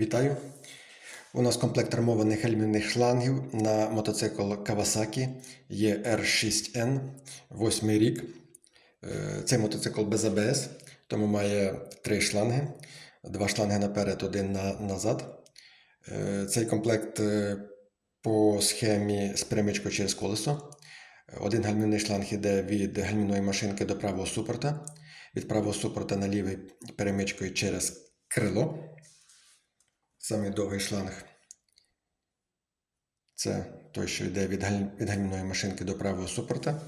Вітаю! У нас комплект армованих гальмівних шлангів на мотоцикл Kawasaki ER6N, 8 рік. Е, Цей мотоцикл без АБС, тому має три шланги. Два шланги наперед, один на, назад. Е, Цей комплект е, по схемі з перемичкою через колесо. Один гальмівний шланг йде від гальмівної машинки до правого супорта, від правого супорта на лівий перемичкою через крило. Самий довгий шланг. Це той, що йде від, галь... від гальмівної машинки до правого супорта.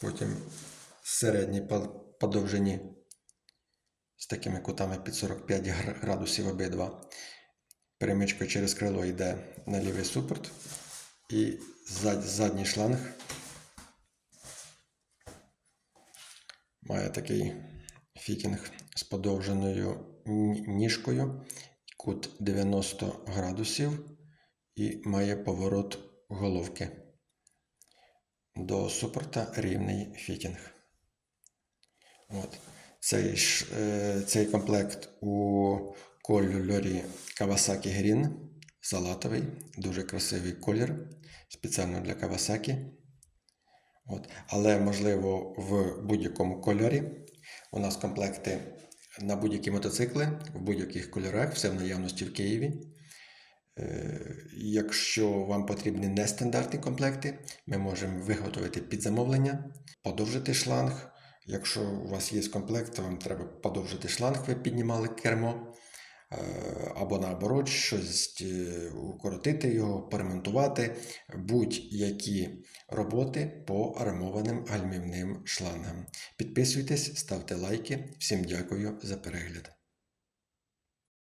Потім середній по, довжині з такими кутами під 45 градусів обидва. Перемичкою через крило йде на лівий супорт. І зад... задній шланг має такий фітінг з подовженою ніжкою, кут 90 градусів і має поворот головки. До супорта рівний фітінг. От. Цей, е, цей комплект у кольорі Kawasaki Green, салатовий, дуже красивий колір, спеціально для Kawasaki. От. Але можливо в будь-якому кольорі. У нас комплекти на будь-які мотоцикли в будь-яких кольорах, все в наявності в Києві. Е, Якщо вам потрібні нестандартні комплекти, ми можемо виготовити під замовлення, подовжити шланг. Якщо у вас є комплект, то вам треба подовжити шланг, ви піднімали кермо, або наоборот, щось е, укоротити його, поремонтувати, будь-які роботи по армованим гальмівним шлангам. Підписуйтесь, ставте лайки. Всім дякую за перегляд.